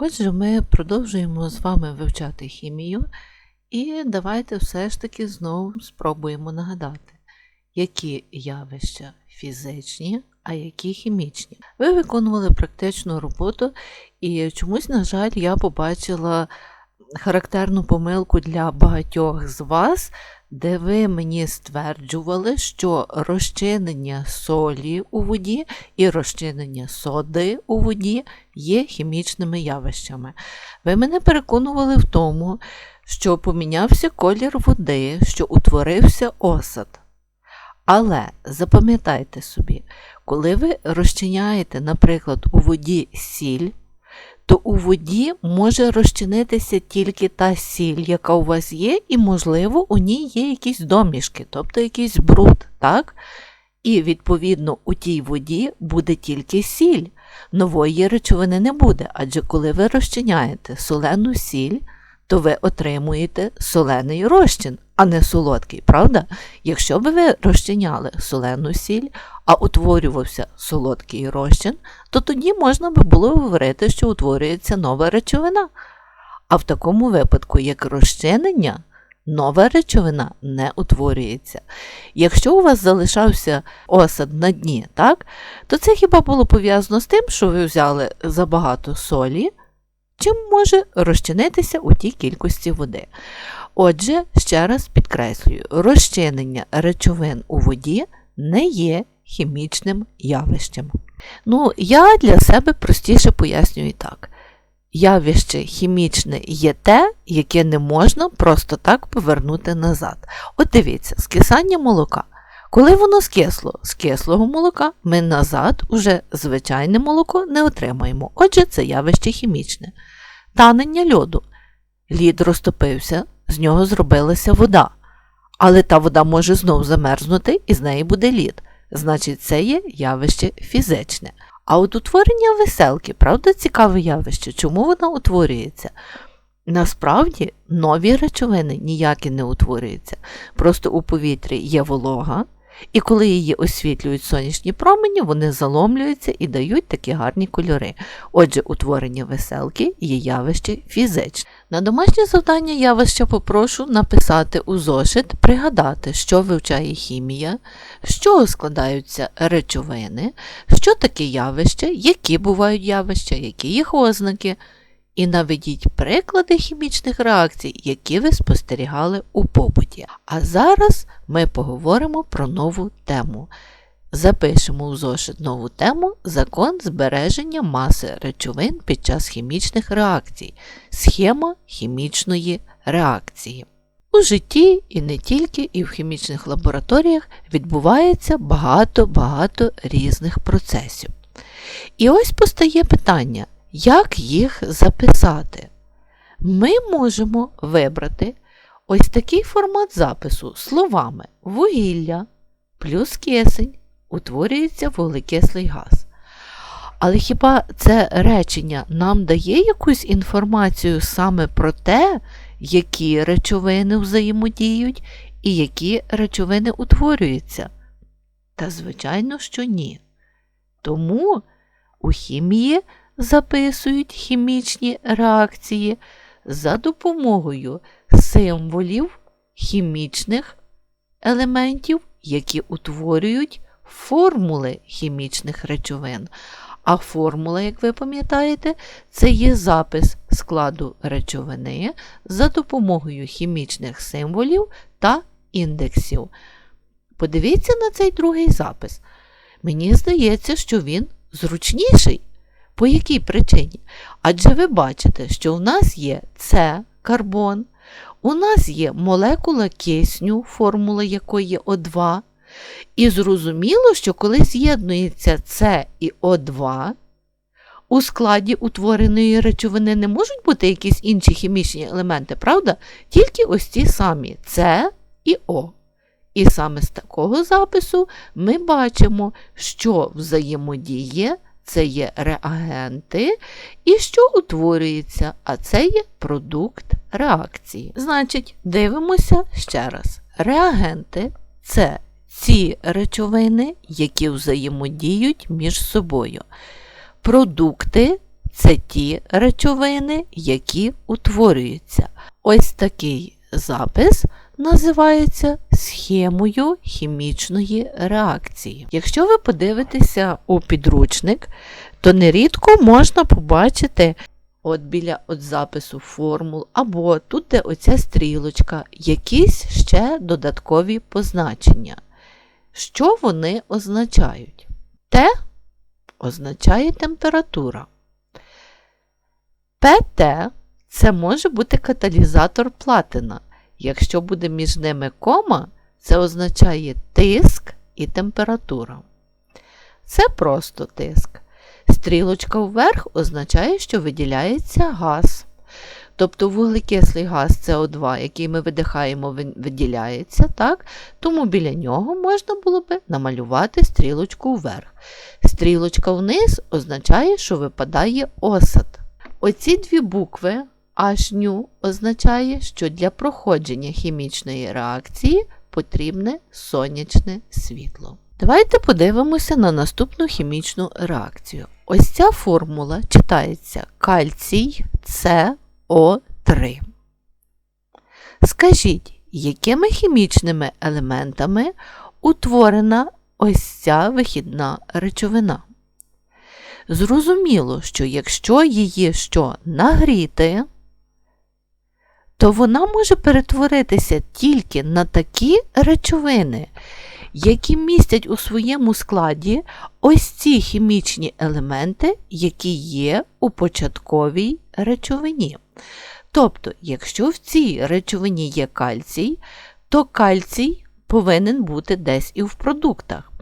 Отже, ми продовжуємо з вами вивчати хімію, і давайте все ж таки знову спробуємо нагадати, які явища фізичні, а які хімічні. Ви виконували практичну роботу, і чомусь, на жаль, я побачила характерну помилку для багатьох з вас, де ви мені стверджували, що розчинення солі у воді і розчинення соди у воді є хімічними явищами. Ви мене переконували в тому, що помінявся колір води, що утворився осад. Але запам'ятайте собі, коли ви розчиняєте, наприклад, у воді сіль, то у воді може розчинитися тільки та сіль, яка у вас є, і, можливо, у ній є якісь домішки, тобто якийсь бруд. так? І, відповідно, у тій воді буде тільки сіль. Нової речовини не буде, адже коли ви розчиняєте солену сіль, то ви отримуєте солений розчин, а не солодкий, правда? Якщо б ви розчиняли солену сіль, а утворювався солодкий розчин, то тоді можна би було говорити, що утворюється нова речовина. А в такому випадку, як розчинення, нова речовина не утворюється. Якщо у вас залишався осад на дні, так, то це хіба було пов'язано з тим, що ви взяли забагато солі, чим може розчинитися у тій кількості води. Отже, ще раз підкреслюю, розчинення речовин у воді не є хімічним явищем. Ну, я для себе простіше пояснюю так. Явище хімічне є те, яке не можна просто так повернути назад. От дивіться, скисання молока. Коли воно скисло з кислого молока, ми назад уже звичайне молоко не отримаємо. Отже, це явище хімічне. Танення льоду. Лід розтопився, з нього зробилася вода. Але та вода може знов замерзнути і з неї буде лід. Значить, це є явище фізичне. А от утворення веселки, правда, цікаве явище, чому вона утворюється? Насправді нові речовини ніякі не утворюються. Просто у повітрі є волога, і коли її освітлюють сонячні промені, вони заломлюються і дають такі гарні кольори. Отже, утворення веселки є явище фізичне. На домашнє завдання я вас ще попрошу написати у зошит, пригадати, що вивчає хімія, з чого складаються речовини, що таке явище, які бувають явища, які їх ознаки. І наведіть приклади хімічних реакцій, які ви спостерігали у побуті. А зараз ми поговоримо про нову тему. Запишемо у зошит нову тему Закон збереження маси речовин під час хімічних реакцій, схема хімічної реакції. У житті і не тільки, і в хімічних лабораторіях відбувається багато-багато різних процесів. І ось постає питання, як їх записати? Ми можемо вибрати ось такий формат запису словами вугілля плюс кисень утворюється вуглекислий газ. Але хіба це речення нам дає якусь інформацію саме про те, які речовини взаємодіють і які речовини утворюються? Та, звичайно, що ні. Тому у хімії записують хімічні реакції за допомогою символів хімічних елементів, які утворюють формули хімічних речовин. А формула, як ви пам'ятаєте, це є запис складу речовини за допомогою хімічних символів та індексів. Подивіться на цей другий запис. Мені здається, що він зручніший. По якій причині? Адже ви бачите, що у нас є С карбон, у нас є молекула кисню, формула якої О2. І зрозуміло, що коли з'єднується С і О2, у складі утвореної речовини не можуть бути якісь інші хімічні елементи, правда? Тільки ось ті самі С і О. І саме з такого запису ми бачимо, що взаємодіє це є реагенти, і що утворюється, а це є продукт реакції. Значить, дивимося ще раз. Реагенти це ці речовини, які взаємодіють між собою. Продукти це ті речовини, які утворюються. Ось такий запис називається схемою хімічної реакції. Якщо ви подивитеся у підручник, то нерідко можна побачити от біля от запису формул, або тут де оця стрілочка, якісь ще додаткові позначення. Що вони означають? Т означає температура. ПТ це може бути каталізатор платина. Якщо буде між ними кома, це означає тиск і температура. Це просто тиск. Стрілочка вверх означає, що виділяється газ. Тобто вуглекислий газ СО2, який ми видихаємо, виділяється, так? тому біля нього можна було би намалювати стрілочку вверх. Стрілочка вниз означає, що випадає осад. Оці дві букви HNU означає, що для проходження хімічної реакції потрібне сонячне світло. Давайте подивимося на наступну хімічну реакцію. Ось ця формула читається кальцій СО3. Скажіть, якими хімічними елементами утворена ось ця вихідна речовина? Зрозуміло, що якщо її що нагріти, то вона може перетворитися тільки на такі речовини, які містять у своєму складі ось ці хімічні елементи, які є у початковій речовині. Тобто, якщо в цій речовині є кальцій, то кальцій повинен бути десь і в продуктах.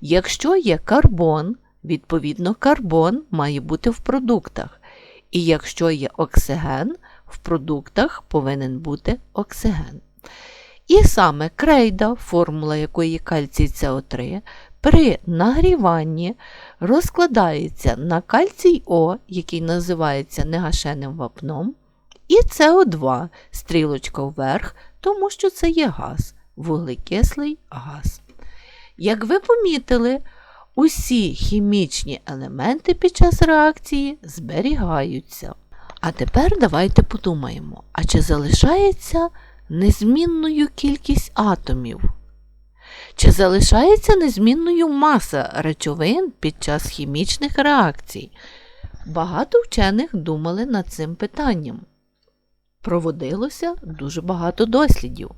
Якщо є карбон, відповідно, карбон має бути в продуктах. І якщо є оксиген, в продуктах повинен бути оксиген. І саме крейда, формула якої кальцій СО3, при нагріванні розкладається на кальцій О, який називається негашеним вапном, і СО2 стрілочка вверх, тому що це є газ, вуглекислий газ. Як ви помітили, усі хімічні елементи під час реакції зберігаються. А тепер давайте подумаємо, а чи залишається незмінною кількість атомів? Чи залишається незмінною маса речовин під час хімічних реакцій? Багато вчених думали над цим питанням. Проводилося дуже багато дослідів.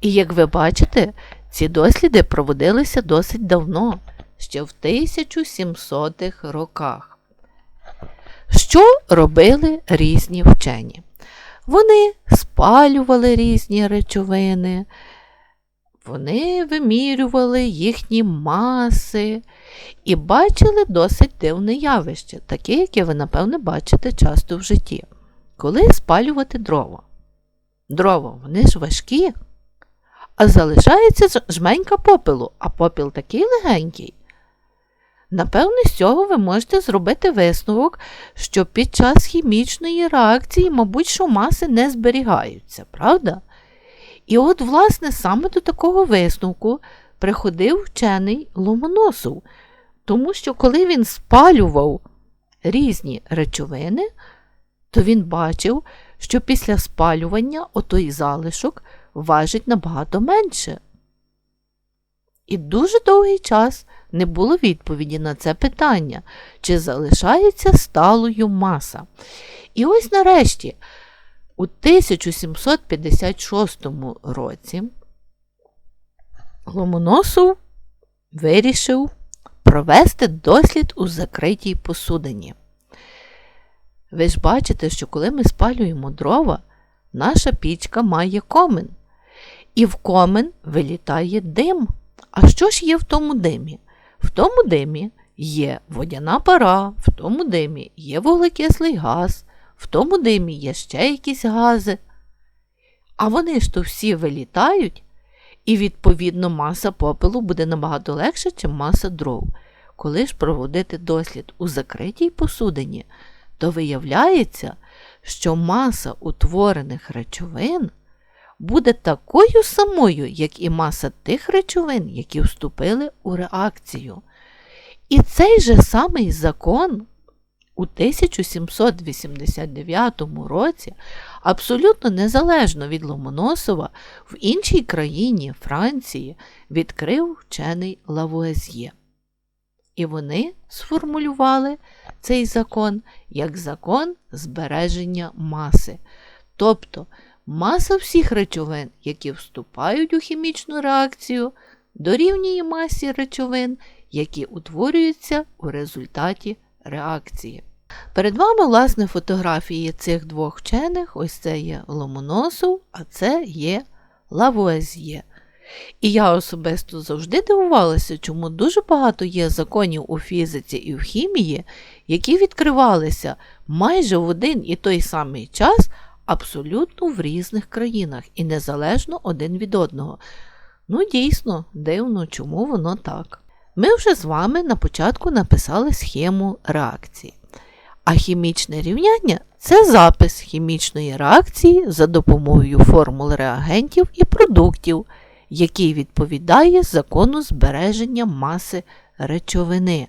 І як ви бачите, ці досліди проводилися досить давно, ще в 1700-х роках. Що робили різні вчені? Вони спалювали різні речовини, вони вимірювали їхні маси і бачили досить дивне явище, таке, яке ви, напевне, бачите часто в житті. Коли спалювати дрова? Дрова, вони ж важкі, а залишається жменька попелу, а попіл такий легенький. Напевне, з цього ви можете зробити висновок, що під час хімічної реакції, мабуть, що маси не зберігаються, правда? І от, власне, саме до такого висновку приходив вчений Ломоносов, тому що коли він спалював різні речовини, то він бачив, що після спалювання отой залишок важить набагато менше. І дуже довгий час не було відповіді на це питання, чи залишається сталою маса. І ось нарешті, у 1756 році, Ломоносов вирішив провести дослід у закритій посудині. Ви ж бачите, що коли ми спалюємо дрова, наша пічка має комен, і в комен вилітає дим. А що ж є в тому димі? В тому димі є водяна пара, в тому димі є вуглекислий газ, в тому димі є ще якісь гази. А вони ж то всі вилітають, і, відповідно, маса попелу буде набагато легше, ніж маса дров. Коли ж проводити дослід у закритій посудині, то виявляється, що маса утворених речовин буде такою самою, як і маса тих речовин, які вступили у реакцію. І цей же самий закон У 1789 році, абсолютно незалежно від Ломоносова, в іншій країні Франції відкрив вчений Лавуазьє. І вони сформулювали цей закон як закон збереження маси. Тобто маса всіх речовин, які вступають у хімічну реакцію, дорівнює масі речовин, які утворюються у результаті реакції. Перед вами, власне, фотографії цих двох вчених. Ось це є Ломоносов, а це є Лавуазьє. І я особисто завжди дивувалася, чому дуже багато є законів у фізиці і в хімії, які відкривалися майже в один і той самий час абсолютно в різних країнах і незалежно один від одного. Ну, дійсно, дивно, чому воно так. Ми вже з вами на початку написали схему реакції. А хімічне рівняння це запис хімічної реакції за допомогою формул реагентів і продуктів, який відповідає закону збереження маси речовини.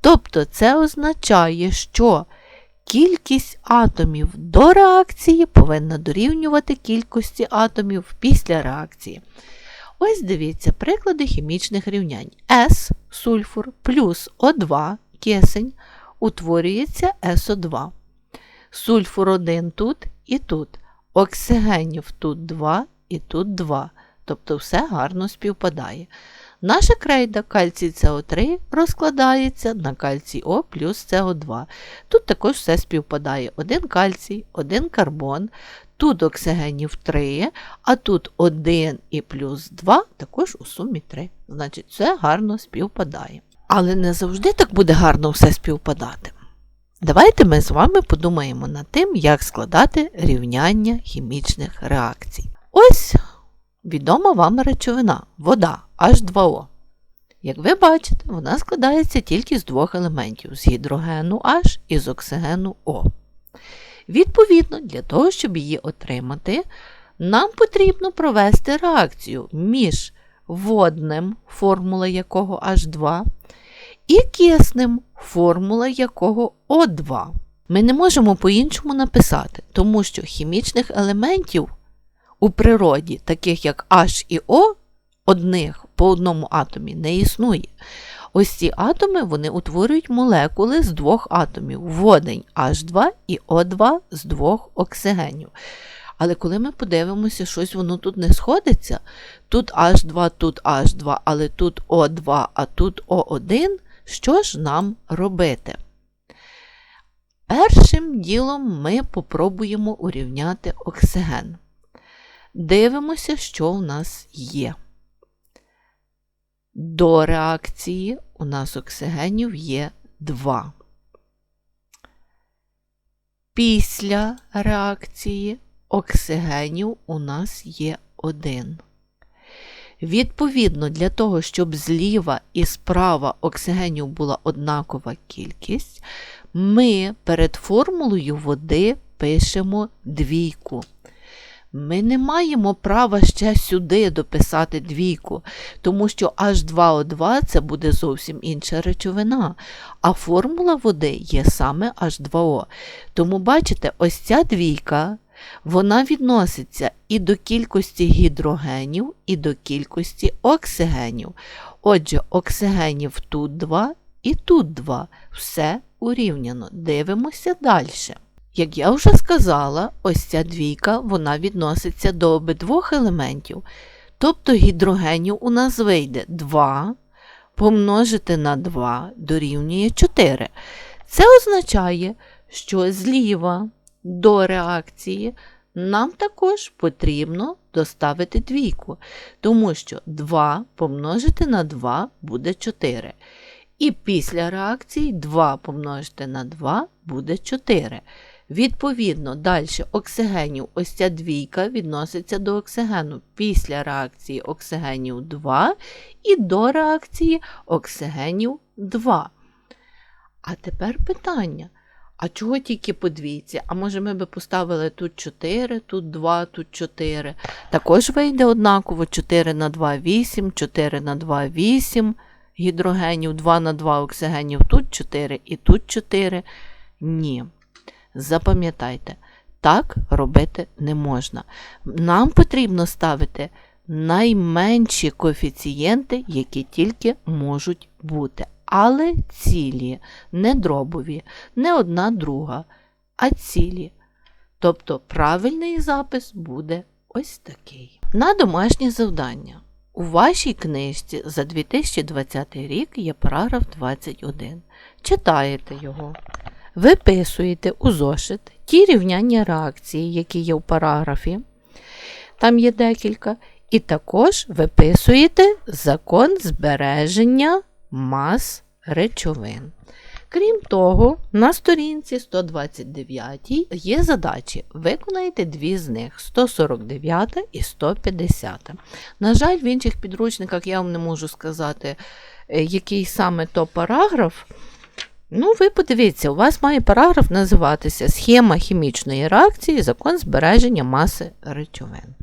Тобто це означає, що кількість атомів до реакції повинна дорівнювати кількості атомів після реакції. Ось дивіться приклади хімічних рівнянь. С сульфур плюс О2 кисень утворюється СО2. Сульфур 1 тут і тут. Оксигенів тут 2 і тут 2. Тобто все гарно співпадає. Наша крейда кальцій СО3 розкладається на кальцій О плюс СО2. Тут також все співпадає. Один кальцій, один карбон, тут оксигенів 3, а тут 1 і плюс 2 також у сумі 3. Значить, все гарно співпадає. Але не завжди так буде гарно все співпадати. Давайте ми з вами подумаємо над тим, як складати рівняння хімічних реакцій. Ось відома вам речовина вода H2O. Як ви бачите, вона складається тільки з двох елементів з гідрогену H і з оксигену O. Відповідно, для того, щоб її отримати, нам потрібно провести реакцію між водним, формула якого H2, і киснем, формула якого О2. Ми не можемо по-іншому написати, тому що хімічних елементів у природі, таких як H і O, одних по одному атомі не існує. Ось ці атоми вони утворюють молекули з двох атомів водень H2 і O2 з двох оксигенів. Але коли ми подивимося, щось воно тут не сходиться, тут H2, тут H2, але тут O2, а тут O1, що ж нам робити? Першим ділом ми попробуємо урівняти оксиген. Дивимося, що в нас є. До реакції у нас оксигенів є 2. Після реакції оксигенів у нас є 1. Відповідно, для того, щоб зліва і справа оксигенів була однакова кількість, ми перед формулою води пишемо двійку. Ми не маємо права ще сюди дописати двійку, тому що H2O2 це буде зовсім інша речовина, а формула води є саме H2O. Тому, бачите, ось ця двійка вона відноситься і до кількості гідрогенів, і до кількості оксигенів. Отже, оксигенів тут 2 і тут 2. Все урівняно. Дивимося далі. Як я вже сказала, ось ця двійка вона відноситься до обидвох елементів. Тобто гідрогенів у нас вийде 2 помножити на 2 дорівнює 4. Це означає, що зліва до реакції нам також потрібно доставити двійку, тому що 2 помножити на 2 буде 4. І після реакції 2 помножити на 2 буде 4. Відповідно, далі оксигенів, ось ця двійка відноситься до оксигену. Після реакції оксигенів 2 і до реакції оксигенів 2. А тепер питання. А чого тільки по двійці? А може ми би поставили тут 4, тут 2, тут 4. Також вийде однаково 4 на 2 8, 4 на 2 8 гідрогенів, 2 на 2 оксигенів, тут 4 і тут 4. Ні. Запам'ятайте, так робити не можна. Нам потрібно ставити найменші коефіцієнти, які тільки можуть бути. Але цілі, не дробові, не одна друга, а цілі. Тобто правильний запис буде ось такий. На домашнє завдання. У вашій книжці за 2020 рік є параграф 21. Читаєте його. Виписуєте у зошит ті рівняння реакції, які є в параграфі. Там є декілька. І також виписуєте закон збереження мас речовин. Крім того, на сторінці 129 є задачі. Виконайте дві з них 149 і 150. На жаль, в інших підручниках я вам не можу сказати, е, який саме то параграф. Ну, ви подивіться, у вас має параграф називатися Схема хімічної реакції, закон збереження маси речовин.